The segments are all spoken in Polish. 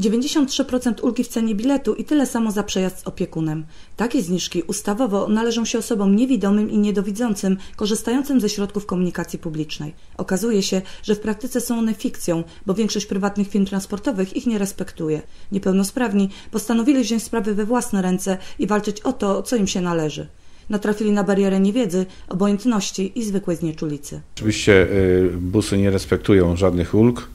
93% ulgi w cenie biletu i tyle samo za przejazd z opiekunem. Takie zniżki ustawowo należą się osobom niewidomym i niedowidzącym korzystającym ze środków komunikacji publicznej. Okazuje się, że w praktyce są one fikcją, bo większość prywatnych firm transportowych ich nie respektuje. Niepełnosprawni postanowili wziąć sprawy we własne ręce i walczyć o to, co im się należy. Natrafili na barierę niewiedzy, obojętności i zwykłej znieczulicy. Oczywiście y, busy nie respektują żadnych ulg.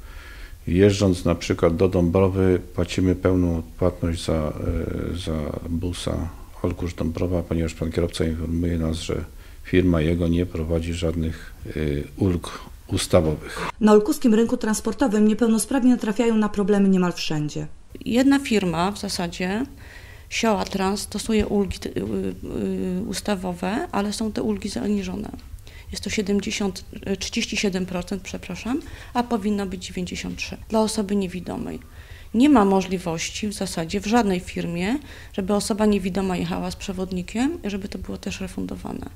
Jeżdżąc na przykład do Dąbrowy płacimy pełną płatność za, y, za busa Olkusz Dąbrowa, ponieważ pan kierowca informuje nas, że firma jego nie prowadzi żadnych y, ulg ustawowych. Na olkuskim rynku transportowym niepełnosprawni natrafiają na problemy niemal wszędzie. Jedna firma w zasadzie, Sioła Trans, stosuje ulgi y, ustawowe, ale są te ulgi zaniżone. Jest to 70, y, 37%, przepraszam, a powinno być 93% dla osoby niewidomej. Nie ma możliwości w zasadzie w żadnej firmie, żeby osoba niewidoma jechała z przewodnikiem i żeby to było też refundowane.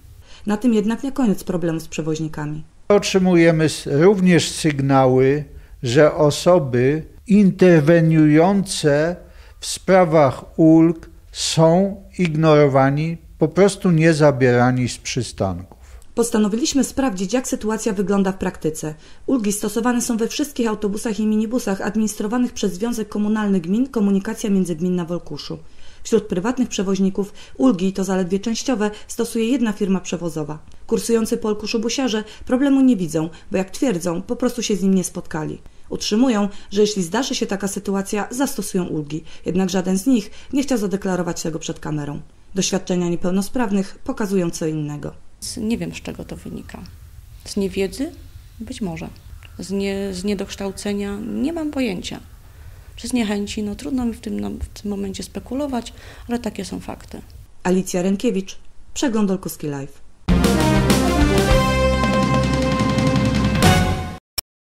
Na tym jednak nie koniec problemu z przewoźnikami. Otrzymujemy również sygnały, że osoby interweniujące w sprawach ulg są ignorowani, po prostu nie zabierani z przystanków. Postanowiliśmy sprawdzić, jak sytuacja wygląda w praktyce. Ulgi stosowane są we wszystkich autobusach i minibusach administrowanych przez Związek Komunalny Gmin Komunikacja Międzygminna w Olkuszu. Wśród prywatnych przewoźników ulgi, to zaledwie częściowe, stosuje jedna firma przewozowa. Kursujący po Olkuszu busiarze problemu nie widzą, bo jak twierdzą, po prostu się z nim nie spotkali. Utrzymują, że jeśli zdarzy się taka sytuacja, zastosują ulgi, jednak żaden z nich nie chciał zadeklarować tego przed kamerą. Doświadczenia niepełnosprawnych pokazują co innego. Nie wiem, z czego to wynika. Z niewiedzy? Być może. Z, nie, z niedokształcenia? Nie mam pojęcia. Czy z niechęci? No trudno mi w tym, no, w tym momencie spekulować, ale takie są fakty. Alicja Rękiewicz, Przegląd Olkuski Live.